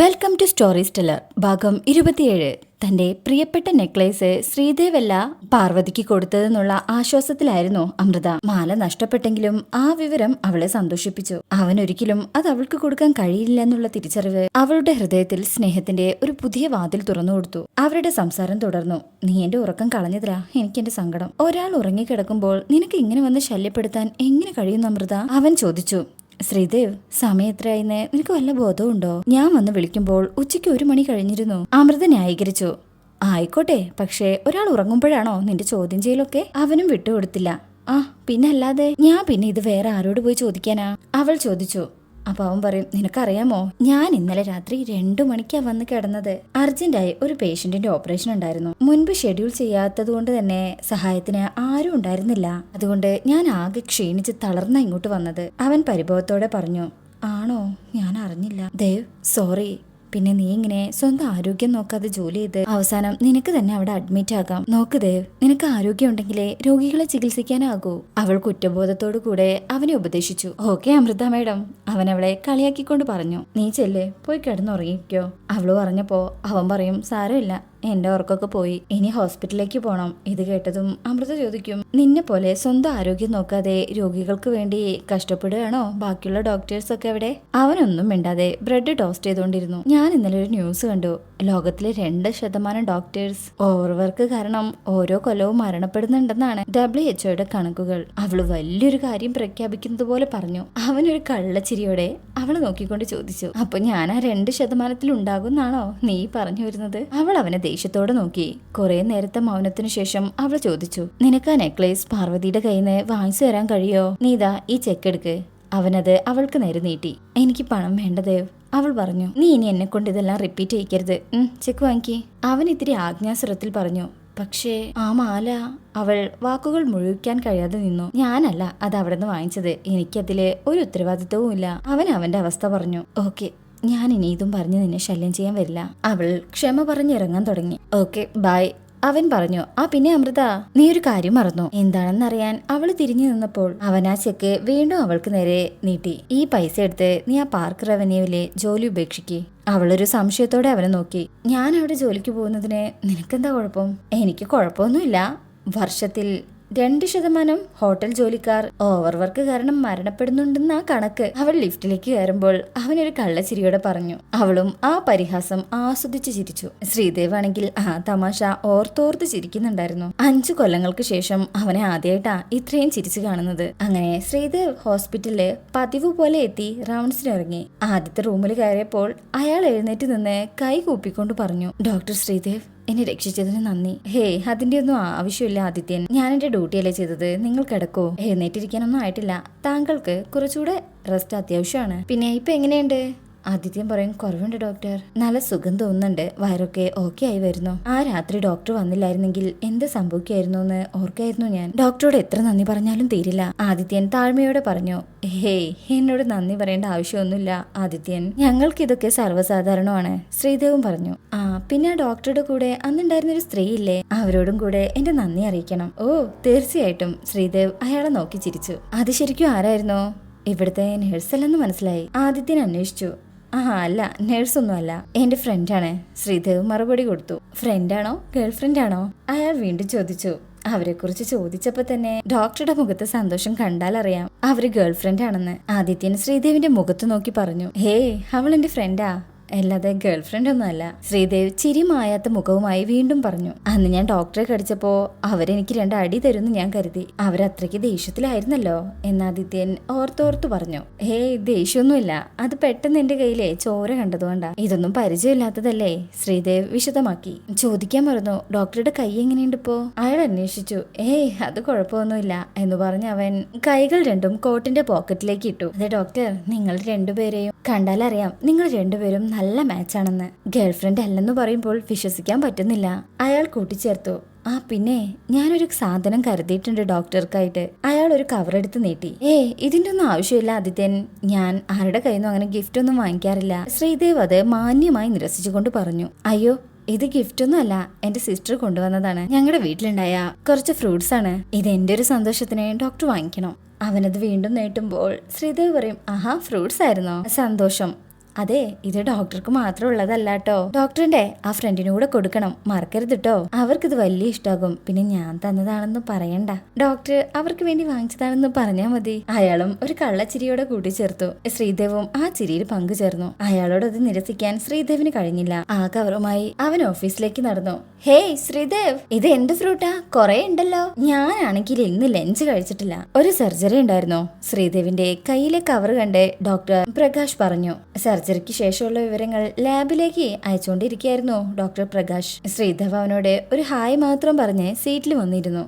Welcome to story Stellar ഭാഗം ഇരുപത്തിയേഴ്. തന്റെ പ്രിയപ്പെട്ട നെക്ലേസ് ശ്രീദേവല്ല പാർവതിക്ക് കൊടുത്തതെന്നുള്ള ആശ്വാസത്തിലായിരുന്നു അമൃത. മാല നഷ്ടപ്പെട്ടെങ്കിലും ആ വിവരം അവളെ സന്തോഷിപ്പിച്ചു. അവൻ ഒരിക്കലും അത് അവൾക്ക് കൊടുക്കാൻ കഴിയില്ല എന്നുള്ള തിരിച്ചറിവ് അവളുടെ ഹൃദയത്തിൽ സ്നേഹത്തിന്റെ ഒരു പുതിയ വാതിൽ തുറന്നു കൊടുത്തു. അവരുടെ സംസാരം തുടർന്നു. നീ എന്റെ ഉറക്കം കളഞ്ഞതിരാ എനിക്ക് എന്റെ സങ്കടം. ഒരാൾ ഉറങ്ങിക്കിടക്കുമ്പോൾ നിനക്ക് ഇങ്ങനെ വന്ന് ശല്യപ്പെടുത്താൻ എങ്ങനെ കഴിയുന്നു അമൃത? അവൻ ചോദിച്ചു. ശ്രീദേവ് സമയം എത്രയായിന്ന്? നിനക്ക് വല്ല ബോധമുണ്ടോ ഞാൻ വന്ന് വിളിക്കുമ്പോൾ ഉച്ചയ്ക്ക് ഒരു മണി കഴിഞ്ഞിരുന്നു. അമൃത ന്യായീകരിച്ചു. ആയിക്കോട്ടെ പക്ഷേ ഒരാൾ ഉറങ്ങുമ്പോഴാണോ നിന്റെ ചോദ്യം ചെയ്യലൊക്കെ? അവനും വിട്ടുകൊടുത്തില്ല. ആ പിന്നല്ലാതെ? ഞാൻ പിന്നെ ഇത് വേറെ ആരോട് പോയി ചോദിക്കാനാ? അവൾ ചോദിച്ചു. അപ്പൊ അവൻ പറയും നിനക്കറിയാമോ? ഞാൻ ഇന്നലെ രാത്രി രണ്ടു മണിക്കാ വന്ന് കിടന്നത്. അർജന്റായി ഒരു പേഷ്യന്റിന്റെ ഓപ്പറേഷൻ ഉണ്ടായിരുന്നു. മുൻപ് ഷെഡ്യൂൾ ചെയ്യാത്തതുകൊണ്ട് തന്നെ സഹായത്തിന് ആരും ഉണ്ടായിരുന്നില്ല. അതുകൊണ്ട് ഞാൻ ആകെ ക്ഷീണിച്ച് തളർന്ന ഇങ്ങോട്ട് വന്നത്. അവൻ പരിഭവത്തോടെ പറഞ്ഞു ആണോ? ഞാൻ അറിഞ്ഞില്ല. ദേവ് സോറി. പിന്നെ നീ ഇങ്ങനെ സ്വന്തം ആരോഗ്യം നോക്കാതെ ജോലി ചെയ്ത് അവസാനം നിനക്ക് തന്നെ അവിടെ അഡ്മിറ്റ് ആകാം. നോക്ക് ദേവ് നിനക്ക് ആരോഗ്യം ഉണ്ടെങ്കിലേ രോഗികളെ ചികിത്സിക്കാനാകൂ. അവൾ കുറ്റബോധത്തോടു കൂടെ അവനെ ഉപദേശിച്ചു. Okay Amritha madam. അവൻ അവളെ കളിയാക്കിക്കൊണ്ട് പറഞ്ഞു. നീ ചെല്ലേ പോയി കിടന്നുറങ്ങിക്കോ. അവൾ പറഞ്ഞപ്പോ അവൻ പറയും സാരമില്ല. എന്റെ ഉറക്കൊക്കെ പോയി. ഇനി ഹോസ്പിറ്റലിലേക്ക് പോകണം ഇത് കേട്ടതും അമൃത ചോദിക്കും നിന്നെ പോലെ സ്വന്തം ആരോഗ്യം നോക്കാതെ രോഗികൾക്ക് വേണ്ടി കഷ്ടപ്പെടുകയാണോ? ബാക്കിയുള്ള ഡോക്ടേഴ്സ് ഒക്കെ അവിടെ അവനൊന്നും മിണ്ടാതെ ബ്രെഡ് ടോസ്റ്റ് ചെയ്തുകൊണ്ടിരുന്നു. ഞാൻ ഇന്നലെ ഒരു ന്യൂസ് കണ്ടു. ലോകത്തിലെ രണ്ട് ശതമാനം ഡോക്ടേഴ്സ് ഓവർവർക്ക് കാരണം ഓരോ കൊല്ലവും മരണപ്പെടുന്നുണ്ടെന്നാണ് ഡബ്ല്യു എച്ച്ഒയുടെ കണക്കുകൾ. അവൾ വലിയൊരു കാര്യം പ്രഖ്യാപിക്കുന്നത് പോലെ പറഞ്ഞു. അവനൊരു കള്ളച്ചിരിയോടെ അവളെ നോക്കിക്കൊണ്ട് ചോദിച്ചു അപ്പൊ ഞാൻ ആ രണ്ട് ശതമാനത്തിൽ ഉണ്ടാകുന്നാണോ നീ പറഞ്ഞു വരുന്നത്? അവൾ അവനെ ദേഷ്യത്തോടെ നോക്കി. കുറെ നേരത്തെ മൗനത്തിനു ശേഷം അവൾ ചോദിച്ചു നിനക്ക് ആ നെക്ലേസ് പാർവതിയുടെ കയ്യിൽ നിന്ന് വാങ്ങിച്ചു തരാൻ കഴിയോ? നീതാ ഈ ചെക്ക് എടുക്ക്. അവനത് അവൾക്ക് നേരെ നീട്ടി. എനിക്ക് പണം വേണ്ട ദേവ് അവൾ പറഞ്ഞു. നീ ഇനി എന്നെ കൊണ്ട് ഇതെല്ലാം റിപ്പീറ്റ് ചെയ്യിക്കരുത്. ചെക്ക് വാങ്ങിക്കേ. അവൻ ഇത്തിരി ആജ്ഞാസുരത്തിൽ പറഞ്ഞു പക്ഷേ ആ മാല അവൾ വാക്കുകൾ മുഴുവിക്കാൻ കഴിയാതെ നിന്നു. ഞാനല്ല അത് അവിടെ നിന്ന് വാങ്ങിച്ചത്. എനിക്കതിൽ ഒരു ഉത്തരവാദിത്വവും ഇല്ല അവൻ അവന്റെ അവസ്ഥ പറഞ്ഞു ഓക്കെ ഞാൻ ഇനി ഇതും പറഞ്ഞ് നിന്നെ ശല്യം ചെയ്യാൻ വരില്ല. അവൾ ക്ഷമ പറഞ്ഞിറങ്ങാൻ തുടങ്ങി. ഓക്കെ ബൈ അവൻ പറഞ്ഞു ആ പിന്നെ അമൃത നീ ഒരു കാര്യം മറന്നു. എന്താണെന്നറിയാൻ അവൾ തിരിഞ്ഞു നിന്നപ്പോൾ അവൻ ആ ചെക്ക് വീണ്ടും അവൾക്ക് നേരെ നീട്ടി. ഈ പൈസ എടുത്ത് നീ ആ പാർക്ക് റവന്യൂവിലെ ജോലി ഉപേക്ഷിക്കേ. അവളൊരു സംശയത്തോടെ അവനെ നോക്കി. ഞാൻ അവിടെ ജോലിക്ക് പോകുന്നതിന് നിനക്കെന്താ കുഴപ്പം? എനിക്ക് കുഴപ്പമൊന്നുമില്ല. വർഷത്തിൽ രണ്ട് ശതമാനം ഹോട്ടൽ ജോലിക്കാർ ഓവർ വർക്ക് കാരണം മരണപ്പെടുന്നുണ്ടെന്ന കണക്ക്. അവൾ ലിഫ്റ്റിലേക്ക് കയറുമ്പോൾ അവനൊരു കള്ളച്ചിരിയോടെ പറഞ്ഞു. അവളും ആ പരിഹാസം ആസ്വദിച്ച് ചിരിച്ചു. ശ്രീദേവ് ആണെങ്കിൽ ആ തമാശ ഓർത്തോർത്ത് ചിരിക്കുന്നുണ്ടായിരുന്നു. അഞ്ചു കൊല്ലങ്ങൾക്ക് ശേഷം അവനെ ആദ്യമായിട്ടാ ഇത്രയും ചിരിച്ചു കാണുന്നത്. അങ്ങനെ ശ്രീദേവ് ഹോസ്പിറ്റലിൽ പതിവ് പോലെ എത്തി റൗണ്ട്സിനിറങ്ങി. ആദ്യത്തെ റൂമിൽ കയറിയപ്പോൾ അയാൾ എഴുന്നേറ്റ് നിന്ന് കൈ കൂപ്പിക്കൊണ്ട് പറഞ്ഞു ഡോക്ടർ ശ്രീദേവ് എന്നെ രക്ഷിച്ചതിന് നന്ദി. ഹേ അതിന്റെ ഒന്നും ആവശ്യമില്ല ആദിത്യൻ. ഞാൻ എന്റെ ഡ്യൂട്ടിയല്ലേ ചെയ്തത്? നിങ്ങൾ കിടക്കോ. എഴുന്നേറ്റിരിക്കാനൊന്നും ആയിട്ടില്ല. താങ്കൾക്ക് കുറച്ചുകൂടെ റെസ്റ്റ് അത്യാവശ്യമാണ്. പിന്നെ ഇപ്പൊ എങ്ങനെയുണ്ട്? ആദിത്യം പറയും കുറവുണ്ട് ഡോക്ടർ. നല്ല സുഖം തോന്നുന്നുണ്ട്. വയറൊക്കെ ഓക്കെ ആയി വരുന്നു. ആ രാത്രി ഡോക്ടർ വന്നില്ലായിരുന്നെങ്കിൽ എന്ത് സംഭവിക്കായിരുന്നു എന്ന് ഓർക്കായിരുന്നു ഞാൻ. ഡോക്ടറോട് എത്ര നന്ദി പറഞ്ഞാലും തീരില്ല. ആദിത്യൻ താഴ്മയോടെ പറഞ്ഞു ഹേയ് എന്നോട് നന്ദി പറയേണ്ട ആവശ്യമൊന്നുമില്ല ആദിത്യൻ ഞങ്ങൾക്ക് ഇതൊക്കെ സർവസാധാരണമാണ്. ശ്രീദേവും പറഞ്ഞു ആ പിന്നെ ആ ഡോക്ടറുടെ കൂടെ അന്നുണ്ടായിരുന്ന ഒരു സ്ത്രീ ഇല്ലേ? അവരോടും കൂടെ എന്റെ നന്ദി അറിയിക്കണം. ഓ തീർച്ചയായിട്ടും. ശ്രീദേവ് അയാളെ നോക്കി ചിരിച്ചു. അത് ശരിക്കും ആരായിരുന്നോ? ഇവിടുത്തെ നേഴ്സല്ലെന്ന് മനസ്സിലായി. ആദിത്യൻ അന്വേഷിച്ചു. ആ അല്ല നേഴ്സൊന്നും അല്ല എന്റെ ഫ്രണ്ടാണ്. ശ്രീദേവ് മറുപടി കൊടുത്തു. ഫ്രണ്ടാണോ? ഗേൾ ഫ്രണ്ടാണോ അയാൾ വീണ്ടും ചോദിച്ചു. അവരെ കുറിച്ച് ചോദിച്ചപ്പോ തന്നെ ഡോക്ടറുടെ മുഖത്ത് സന്തോഷം കണ്ടാൽ അറിയാം. അവർ ഗേൾ ഫ്രണ്ട് ആണെന്ന് ആദിത്യൻ ശ്രീദേവിന്റെ മുഖത്ത് നോക്കി പറഞ്ഞു. ഹേ അവൾ എന്റെ ഫ്രണ്ടാ? അല്ലാതെ ഗേൾ ഫ്രണ്ട് ഒന്നുമല്ല. ശ്രീദേവ് ചിരി മായാത്ത മുഖവുമായി വീണ്ടും പറഞ്ഞു അന്ന് ഞാൻ ഡോക്ടറെ കടിച്ചപ്പോ അവരെനിക്ക് രണ്ട് അടി തരുമെന്ന് ഞാൻ കരുതി. അവരത്രയ്ക്ക് ദേഷ്യത്തിലായിരുന്നല്ലോ എന്നാദിത്യൻ ഓർത്തോർത്തു പറഞ്ഞു. ഹേ ദേഷ്യമൊന്നുമില്ല. അത് പെട്ടെന്ന് എന്റെ കയ്യിലെ ചോര കണ്ടതുകൊണ്ടാ. ഇതൊന്നും പരിചയമില്ലാത്തതല്ലേ ശ്രീദേവ് വിശദമാക്കി. ചോദിക്കാൻ മറന്നു. ഡോക്ടറുടെ കൈ എങ്ങനെയുണ്ട് ഇപ്പോ? അയാൾ അന്വേഷിച്ചു. ഏയ് അത് കുഴപ്പമൊന്നുമില്ല എന്ന് പറഞ്ഞ് അവൻ കൈകൾ രണ്ടും കോട്ടിന്റെ പോക്കറ്റിലേക്ക് ഇട്ടു. അതെ ഡോക്ടർ നിങ്ങൾ രണ്ടുപേരെയും കണ്ടാലറിയാം. നിങ്ങൾ രണ്ടുപേരും മാച്ചാണെന്ന്. ഗേൾഫ്രണ്ട് അല്ലെന്ന് പറയുമ്പോൾ വിശ്വസിക്കാൻ പറ്റുന്നില്ല. അയാൾ കൂട്ടിച്ചേർത്തു. ആ പിന്നെ ഞാനൊരു സാധനം കരുതിയിട്ടുണ്ട് ഡോക്ടർക്കായിട്ട്. അയാൾ ഒരു കവർ എടുത്ത് നീട്ടി. ഏ ഇതിന്റെ ഒന്നും ആവശ്യമില്ല ആദിത്യൻ. ഞാൻ ആരുടെ കയ്യിൽ നിന്നും അങ്ങനെ ഗിഫ്റ്റ് ഒന്നും വാങ്ങിക്കാറില്ല. ശ്രീദേവ് അത് മാന്യമായി നിരസിച്ചുകൊണ്ട് പറഞ്ഞു. അയ്യോ ഇത് ഗിഫ്റ്റ് ഒന്നുമല്ല എന്റെ സിസ്റ്റർ കൊണ്ടുവന്നതാണ്. ഞങ്ങളുടെ വീട്ടിലുണ്ടായ കുറച്ച് ഫ്രൂട്ട്സ് ആണ്. ഇത് എന്റെ ഒരു സന്തോഷത്തിന് ഡോക്ടർ വാങ്ങിക്കണം. അവനത് വീണ്ടും നീട്ടുമ്പോൾ ശ്രീദേവ് പറയും ആഹാ ഫ്രൂട്ട്സ് ആയിരുന്നോ? സന്തോഷം. അതെ ഇത് ഡോക്ടർക്ക് മാത്രം ഉള്ളതല്ല കേട്ടോ ഡോക്ടറിന്റെ ആ ഫ്രണ്ടിനൂടെ കൂടെ കൊടുക്കണം മറക്കരുത് കേട്ടോ അവർക്കിത് വലിയ ഇഷ്ടമാകും പിന്നെ ഞാൻ തന്നതാണെന്ന് പറയണ്ട. ഡോക്ടർ അവർക്ക് വേണ്ടി വാങ്ങിച്ചതാണെന്ന് പറഞ്ഞാൽ മതി. അയാളും ഒരു കള്ളച്ചിരിയോടെ കൂട്ടിച്ചേർത്തു. ശ്രീദേവും ആ ചിരിയിൽ പങ്കുചേർന്നു. അയാളോട് അത് നിരസിക്കാൻ ശ്രീദേവിന് കഴിഞ്ഞില്ല. ആ കവറുമായി അവൻ ഓഫീസിലേക്ക് നടന്നു. ഹേയ് ശ്രീദേവ് ഇത് എന്ത് ഫ്രൂട്ടാ കൊറേ ഉണ്ടല്ലോ. ഞാനാണെങ്കിൽ ഇന്ന് ലഞ്ച് കഴിച്ചിട്ടില്ല. ഒരു സർജറി ഉണ്ടായിരുന്നു. ശ്രീദേവിന്റെ കയ്യിലെ കവർ കണ്ട് ഡോക്ടർ പ്രകാശ് പറഞ്ഞു സർജറിക്ക് ശേഷമുള്ള വിവരങ്ങൾ ലാബിലേക്ക് അയച്ചുകൊണ്ടിരിക്കുകയായിരുന്നു ഡോക്ടർ പ്രകാശ്. ശ്രീദേവ് അവനോട് ഒരു ഹായ് മാത്രം പറഞ്ഞ് സീറ്റിൽ വന്നിരുന്നു.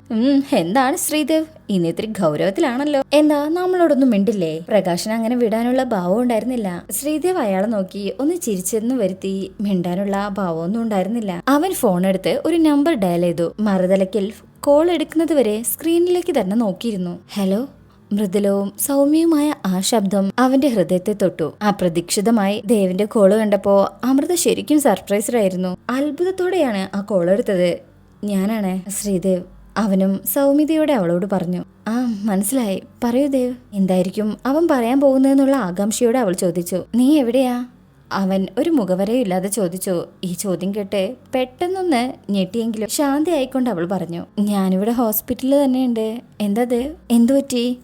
എന്താണ് ശ്രീദേവ്? ഇന്ന് ഇത്തിരി ഗൗരവത്തിലാണല്ലോ. എന്താ നമ്മളോടൊന്നും മിണ്ടില്ലേ? പ്രകാശന് അങ്ങനെ വിടാനുള്ള ഭാവം ഉണ്ടായിരുന്നില്ല. ശ്രീദേവ് അയാളെ നോക്കി ഒന്ന് ചിരിച്ചെന്ന് വരുത്തി മിണ്ടാനുള്ള ഭാവമൊന്നും ഉണ്ടായിരുന്നില്ല. അവൻ ഫോൺ എടുത്ത് ഒരു നമ്പർ ഡയൽ ചെയ്തു. മറുതലക്കിൽ കോൾ എടുക്കുന്നത് വരെ സ്ക്രീനിലേക്ക് തന്നെ നോക്കിയിരുന്നു. ഹലോ മൃദുലവും സൗമ്യവുമായ ആ ശബ്ദം അവന്റെ ഹൃദയത്തെ തൊട്ടു. അപ്രതീക്ഷിതമായി ദേവിന്റെ കോൾ കണ്ടപ്പോ അമൃത ശരിക്കും സർപ്രൈസ്ഡ് ആയിരുന്നു. അത്ഭുതത്തോടെയാണ് ആ കോൾ എടുത്തത്. ഞാനാണ്. ശ്രീദേവ് അവനും സൗമ്യതയോടെ അവളോട് പറഞ്ഞു. ആ മനസ്സിലായി. പറയൂ ദേവ്. എന്തായിരിക്കും അവൻ പറയാൻ പോകുന്നതെന്നുള്ള ആകാംക്ഷയോടെ അവൾ ചോദിച്ചു. നീ എവിടെയാ? അവൻ ഒരു മുഖവരയില്ലാതെ ചോദിച്ചു. ഈ ചോദ്യം കേട്ട് പെട്ടെന്നൊന്ന് ഞെട്ടിയെങ്കിലും ശാന്തി ആയിക്കൊണ്ട് അവൾ പറഞ്ഞു. ഞാനിവിടെ ഹോസ്പിറ്റലിൽ തന്നെയുണ്ട്. എന്താ ദേവ്? എന്തു പറ്റി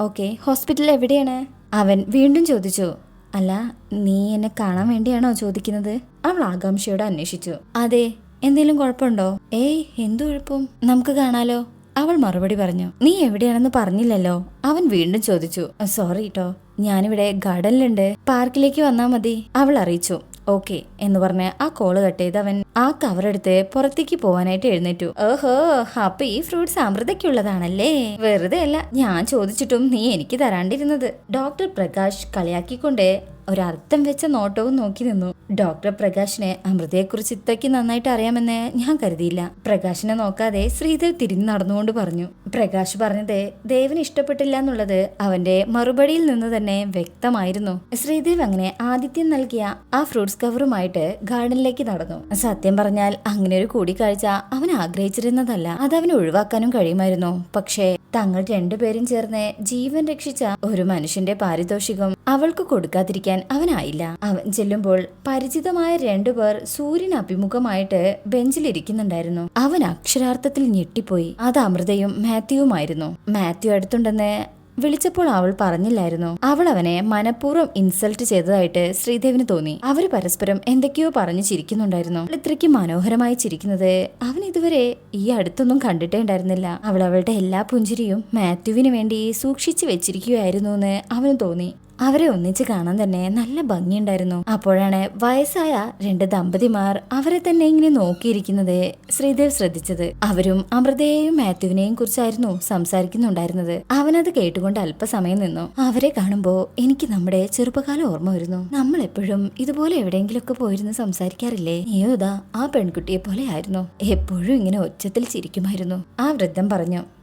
ഓക്കെ ഹോസ്പിറ്റൽ എവിടെയാണ്? അവൻ വീണ്ടും ചോദിച്ചു. അല്ല നീ എന്നെ കാണാൻ വേണ്ടിയാണോ ചോദിക്കുന്നത്? അവൾ ആകാംക്ഷയോടെ അന്വേഷിച്ചു. അതെ എന്തെങ്കിലും കുഴപ്പമുണ്ടോ? ഏയ് എന്തു കുഴപ്പം? നമുക്ക് കാണാലോ. അവൾ മറുപടി പറഞ്ഞു. നീ എവിടെയാണെന്ന് പറഞ്ഞില്ലല്ലോ. അവൻ വീണ്ടും ചോദിച്ചു. സോറി കേട്ടോ ഞാനിവിടെ ഗാർഡനിലുണ്ട്. പാർക്കിലേക്ക് വന്നാ മതി അവൾ അറിയിച്ചു. ഓക്കെ എന്ന് പറഞ്ഞ് ആ കോൾ കട്ട് ചെയ്ത് അവൻ ആ കവറെടുത്ത് പുറത്തേക്ക് പോവാനായിട്ട് എഴുന്നേറ്റു. ഓഹോ അപ്പൊ ഈ ഫ്രൂട്ട്സ് അമൃതയ്ക്കുള്ളതാണല്ലേ വെറുതെ അല്ല ഞാൻ ചോദിച്ചിട്ടും നീ എനിക്ക് തരാണ്ടിരുന്നത്. ഡോക്ടർ പ്രകാശ് കളിയാക്കിക്കൊണ്ട് ഒരർത്ഥം വെച്ച നോട്ടവും നോക്കി നിന്നു. ഡോക്ടർ പ്രകാശിനെ അമൃതയെക്കുറിച്ച് ഇത്രയ്ക്ക് നന്നായിട്ട് അറിയാമെന്ന് ഞാൻ കരുതിയില്ല. പ്രകാശിനെ നോക്കാതെ ശ്രീദേവ് തിരിഞ്ഞു നടന്നുകൊണ്ട് പറഞ്ഞു. പ്രകാശ് പറഞ്ഞത് ദേവിന് ഇഷ്ടപ്പെട്ടില്ല എന്നുള്ളത് അവന്റെ മറുപടിയിൽ നിന്ന് തന്നെ വ്യക്തമായിരുന്നു. ശ്രീദേവ് അങ്ങനെ ആദിത്യം നൽകിയ ആ ഫ്രൂട്ട്സ് കവറുമായിട്ട് ഗാർഡനിലേക്ക് നടന്നു. സത്യം പറഞ്ഞാൽ അങ്ങനെ ഒരു കൂടിക്കാഴ്ച അവൻ ആഗ്രഹിച്ചിരുന്നതല്ല. അത് അവന് ഒഴിവാക്കാനും കഴിയുമായിരുന്നു. പക്ഷേ തങ്ങൾ രണ്ടുപേരും ചേർന്ന് ജീവൻ രക്ഷിച്ച ഒരു മനുഷ്യന്റെ പാരിതോഷികം അവൾക്ക് കൊടുക്കാതിരിക്കാൻ അവനായില്ല. അവൻ ചെല്ലുമ്പോൾ പരിചിതമായ രണ്ടുപേർ സൂര്യന് അഭിമുഖമായിട്ട് ബെഞ്ചിലിരിക്കുന്നുണ്ടായിരുന്നു. അവൻ അക്ഷരാർത്ഥത്തിൽ ഞെട്ടിപ്പോയി. അത് അമൃതയും മാത്യുവുമായിരുന്നു. മാത്യു അടുത്തുണ്ടെന്ന് വിളിച്ചപ്പോൾ അവൾ പറഞ്ഞില്ലായിരുന്നു. അവൾ അവനെ മനഃപൂർവം ഇൻസൾട്ട് ചെയ്തതായിട്ട് ശ്രീദേവിന് തോന്നി. അവർ പരസ്പരം എന്തൊക്കെയോ പറഞ്ഞു ചിരിക്കുന്നുണ്ടായിരുന്നു. അവൾ ഇത്രയ്ക്ക് മനോഹരമായി ചിരിക്കുന്നത് അവൻ ഇതുവരെ ഈ അടുത്തൊന്നും കണ്ടിട്ടേ ഉണ്ടായിരുന്നില്ല അവൾ അവളുടെ എല്ലാ പുഞ്ചിരിയും മാത്യുവിന് വേണ്ടി സൂക്ഷിച്ചു വെച്ചിരിക്കുകയായിരുന്നു എന്ന് അവന് തോന്നി. അവരെ ഒന്നിച്ച് കാണാൻ തന്നെ നല്ല ഭംഗിയുണ്ടായിരുന്നു. അപ്പോഴാണ് വയസ്സായ രണ്ട് ദമ്പതിമാർ അവരെ തന്നെ ഇങ്ങനെ നോക്കിയിരിക്കുന്നത് ശ്രീദേവ് ശ്രദ്ധിച്ചത്. അവരും അമൃതയെയും മാത്യുവിനെയും കുറിച്ചായിരുന്നു സംസാരിക്കുന്നുണ്ടായിരുന്നത്. അവനത് കേട്ടുകൊണ്ട് അല്പസമയം നിന്നു. അവരെ കാണുമ്പോൾ എനിക്ക് നമ്മുടെ ചെറുപ്പകാലം ഓർമ്മ വരുന്നു. നമ്മൾ എപ്പോഴും ഇതുപോലെ എവിടെയെങ്കിലുമൊക്കെ പോയിരുന്ന് സംസാരിക്കാറില്ലേ? നീയോതാ ആ പെൺകുട്ടിയെ പോലെ ആയിരുന്നു. എപ്പോഴും ഇങ്ങനെ ഒച്ചത്തിൽ ചിരിക്കുമായിരുന്നു. ആ വൃദ്ധം പറഞ്ഞു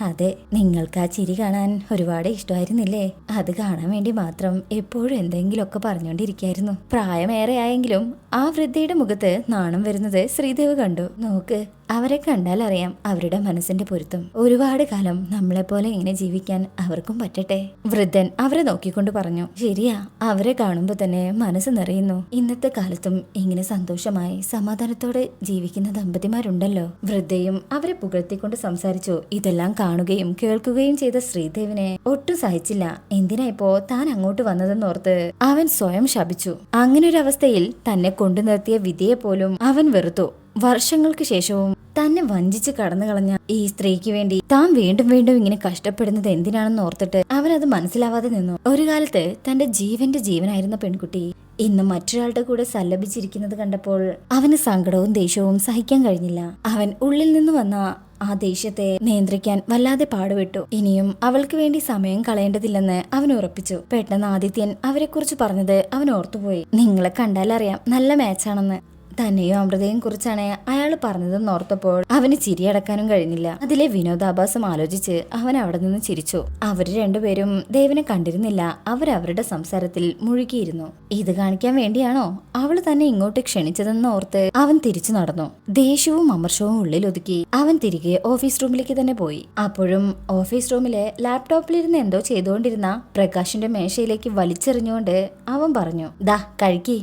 അതെ. നിങ്ങൾക്ക് ആ ചിരി കാണാൻ ഒരുപാട് ഇഷ്ടമായിരുന്നില്ലേ? അത് കാണാൻ വേണ്ടി മാത്രം എപ്പോഴും എന്തെങ്കിലുമൊക്കെ പറഞ്ഞുകൊണ്ടിരിക്കായിരുന്നു. പ്രായമേറെ ആയെങ്കിലും ആ വൃദ്ധയുടെ മുഖത്ത് നാണം വരുന്നത് ശ്രീദേവ് കണ്ടു. നോക്ക് അവരെ കണ്ടാൽ അറിയാം അവരുടെ മനസ്സിന്റെ പൊരുത്തം. ഒരുപാട് കാലം നമ്മളെപ്പോലെ ഇങ്ങനെ ജീവിക്കാൻ അവർക്കും പറ്റട്ടെ? വൃദ്ധൻ അവരെ നോക്കിക്കൊണ്ട് പറഞ്ഞു ശരിയാ അവരെ കാണുമ്പോൾ തന്നെ മനസ്സ് നിറയുന്നു. ഇന്നത്തെ കാലത്തും ഇങ്ങനെ സന്തോഷമായി സമാധാനത്തോടെ ജീവിക്കുന്ന ദമ്പതിമാരുണ്ടല്ലോ വൃദ്ധയും അവരെ പുകഴ്ത്തിക്കൊണ്ട് സംസാരിച്ചു. ഇതെല്ലാം കാണുകയും കേൾക്കുകയും ചെയ്ത ശ്രീദേവിനെ ഒട്ടും സഹിച്ചില്ല. എന്തിനാ ഇപ്പോ താൻ അങ്ങോട്ട് വന്നതെന്നോർത്ത്? അവൻ സ്വയം ശപിച്ചു. അങ്ങനെ ഒരു അവസ്ഥയിൽ തന്നെ കൊണ്ടു നിർത്തിയ വിധിയെ പോലും അവൻ വെറുത്തു. വർഷങ്ങൾക്ക് ശേഷവും തന്നെ വഞ്ചിച്ച് കടന്നു കളഞ്ഞ ഈ സ്ത്രീക്ക് വേണ്ടി താൻ വീണ്ടും വീണ്ടും ഇങ്ങനെ കഷ്ടപ്പെടുന്നത് എന്തിനാണെന്ന് ഓർത്തിട്ട് അവനത് മനസ്സിലാവാതെ നിന്നു. ഒരു കാലത്ത് തന്റെ ജീവന്റെ ജീവനായിരുന്ന പെൺകുട്ടി ഇന്ന് മറ്റൊരാളുടെ കൂടെ സല്ലപിച്ചിരിക്കുന്നത് കണ്ടപ്പോൾ അവന് സങ്കടവും ദേഷ്യവും സഹിക്കാൻ കഴിഞ്ഞില്ല. അവൻ ഉള്ളിൽ നിന്ന് വന്ന ആ ദേഷ്യത്തെ നിയന്ത്രിക്കാൻ വല്ലാതെ പാടുപെട്ടു. ഇനിയും അവൾക്ക് വേണ്ടി സമയം കളയേണ്ടതില്ലെന്ന് അവൻ ഉറപ്പിച്ചു. പെട്ടെന്ന് ആദിത്യൻ അവരെക്കുറിച്ച് പറഞ്ഞത് അവൻ ഓർത്തുപോയി. നിങ്ങളെ കണ്ടാലറിയാം നല്ല മാച്ചാണെന്ന് തന്നെയും അമൃതയും കുറിച്ചാണ് അയാൾ പറഞ്ഞതെന്ന് ഓർത്തപ്പോൾ അവന് ചിരിയടക്കാനും കഴിഞ്ഞില്ല. അതിലെ വിനോദാഭാസം ആലോചിച്ച് അവൻ അവിടെ നിന്ന് ചിരിച്ചു. അവർ രണ്ടുപേരും ദേവനെ കണ്ടിരുന്നില്ല. അവരവരുടെ സംസാരത്തിൽ മുഴുകിയിരുന്നു. ഇത് കാണിക്കാൻ വേണ്ടിയാണോ? അവൾ തന്നെ ഇങ്ങോട്ട് ക്ഷണിച്ചതെന്ന് ഓർത്ത് അവൻ തിരിച്ചു നടന്നു. ദേഷ്യവും അമർഷവും ഉള്ളിൽ ഒതുക്കി അവൻ തിരികെ ഓഫീസ് റൂമിലേക്ക് തന്നെ പോയി. അപ്പോഴും ഓഫീസ് റൂമിലെ ലാപ്ടോപ്പിലിരുന്ന് എന്തോ ചെയ്തുകൊണ്ടിരുന്ന പ്രകാശിന്റെ മേശയിലേക്ക് വലിച്ചെറിഞ്ഞുകൊണ്ട് അവൻ പറഞ്ഞു ദാ കഴിക്കി.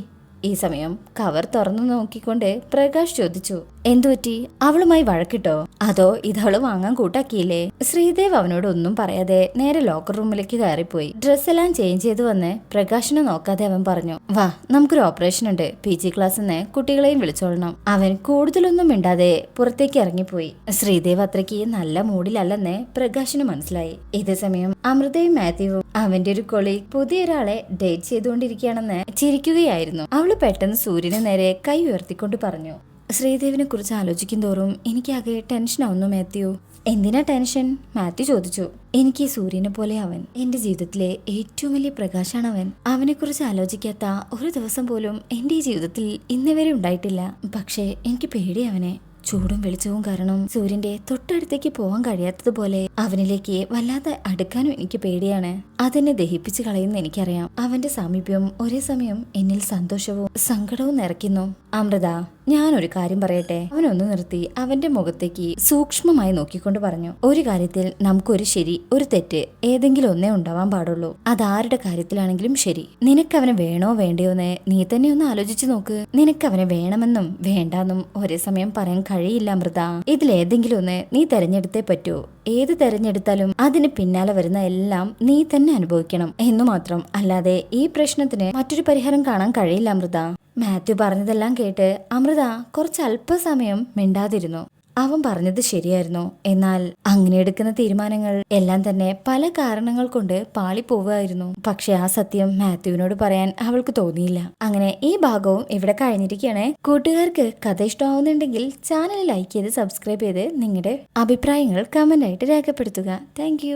ഈ സമയം കവർ തുറന്നു നോക്കിക്കൊണ്ട് പ്രകാശ് ചോദിച്ചു എന്തുപറ്റി അവളുമായി വഴക്കിട്ടോ? അതോ ഇതവൾ വാങ്ങാൻ കൂട്ടാക്കിയില്ലേ? ശ്രീദേവ് അവനോട് ഒന്നും പറയാതെ നേരെ ലോക്കർ റൂമിലേക്ക് കയറിപ്പോയി. ഡ്രസ്സെല്ലാം ചേഞ്ച് ചെയ്ത് വന്ന് പ്രകാശിനെ നോക്കാതെ അവൻ പറഞ്ഞു വാ നമുക്കൊരു ഓപ്പറേഷൻ ഉണ്ട്. പി ജി ക്ലാസ്സിന്ന് കുട്ടികളെയും വിളിച്ചോളണം. അവൻ കൂടുതലൊന്നും മിണ്ടാതെ പുറത്തേക്ക് ഇറങ്ങിപ്പോയി. ശ്രീദേവ് അത്രയ്ക്ക് നല്ല മൂഡിലല്ലെന്ന് പ്രകാശിന് മനസ്സിലായി. ഇതേ സമയം അമൃതയും മാത്യുവും അവന്റെ ഒരു കൊളി പുതിയൊരാളെ ഡേറ്റ് ചെയ്തുകൊണ്ടിരിക്കുകയാണെന്ന് ചിരിക്കുകയായിരുന്നു. അവൾ പെട്ടെന്ന് സൂര്യനെ നേരെ കൈ ഉയർത്തിക്കൊണ്ട് പറഞ്ഞു ശ്രീദേവിനെ കുറിച്ച് ആലോചിക്കും തോറും എനിക്കാകെ ടെൻഷനാവുന്നു മാത്യു. എന്തിനാ ടെൻഷൻ മാത്യു ചോദിച്ചു. എനിക്ക് സൂര്യനെ പോലെ അവൻ എന്റെ ജീവിതത്തിലെ ഏറ്റവും വലിയ പ്രകാശാണ് അവൻ. അവനെ കുറിച്ച് ആലോചിക്കാത്ത ഒരു ദിവസം പോലും എന്റെ ഈ ജീവിതത്തിൽ ഇന്നേ വരെ ഉണ്ടായിട്ടില്ല. പക്ഷേ എനിക്ക് പേടി അവനെ. ചൂടും വെളിച്ചവും കാരണം സൂര്യന്റെ തൊട്ടടുത്തേക്ക് പോകാൻ കഴിയാത്തതുപോലെ അവനിലേക്ക് വല്ലാതെ അടുക്കാനും എനിക്ക് പേടിയാണ്. അതെന്നെ ദഹിപ്പിച്ചു കളയുന്ന എനിക്കറിയാം. അവന്റെ സാമീപ്യം ഒരേ സമയം എന്നിൽ സന്തോഷവും സങ്കടവും നിറയ്ക്കുന്നു. അമൃത ഞാനൊരു കാര്യം പറയട്ടെ? അവനൊന്ന് നിർത്തി അവന്റെ മുഖത്തേക്ക് സൂക്ഷ്മമായി നോക്കിക്കൊണ്ട് പറഞ്ഞു. ഒരു കാര്യത്തിൽ നമുക്കൊരു ശരി ഒരു തെറ്റ് ഏതെങ്കിലും ഒന്നേ ഉണ്ടാവാൻ പാടുള്ളൂ. അതാരുടെ കാര്യത്തിലാണെങ്കിലും ശരി. നിനക്ക് അവനെ വേണോ വേണ്ടയോന്ന് നീ തന്നെ ഒന്ന് ആലോചിച്ചു നോക്ക്. നിനക്ക് അവനെ വേണമെന്നും വേണ്ടെന്നും ഒരേ സമയം പറയാൻ കഴിയില്ല അമൃത ഇതിലേതെങ്കിലും ഒന്ന് നീ തെരഞ്ഞെടുത്തേ പറ്റൂ. ഏത് തെരഞ്ഞെടുത്താലും അതിന് പിന്നാലെ വരുന്ന എല്ലാം നീ തന്നെ അനുഭവിക്കണം. എന്നു മാത്രം. അല്ലാതെ ഈ പ്രശ്നത്തിന് മറ്റൊരു പരിഹാരം കാണാൻ കഴിയില്ല അമൃത മാത്യു പറഞ്ഞതെല്ലാം കേട്ട് അമൃത കുറച്ച് അല്പസമയം മിണ്ടാതിരുന്നു. അവൻ പറഞ്ഞത് ശരിയായിരുന്നു. എന്നാൽ അങ്ങനെ എടുക്കുന്ന തീരുമാനങ്ങൾ എല്ലാം തന്നെ പല കാരണങ്ങൾ കൊണ്ട് പാളിപ്പോവുമായിരുന്നു പക്ഷെ ആ സത്യം മാത്യുവിനോട് പറയാൻ അവൾക്ക് തോന്നിയില്ല. അങ്ങനെ ഈ ഭാഗവും ഇവിടെ കഴിഞ്ഞിരിക്കുകയാണ്. കൂട്ടുകാർക്ക് കഥ ഇഷ്ടമാവുന്നുണ്ടെങ്കിൽ ചാനൽ ലൈക്ക് ചെയ്ത് സബ്സ്ക്രൈബ് ചെയ്ത് നിങ്ങളുടെ അഭിപ്രായങ്ങൾ കമന്റ് ആയിട്ട് രേഖപ്പെടുത്തുക. താങ്ക്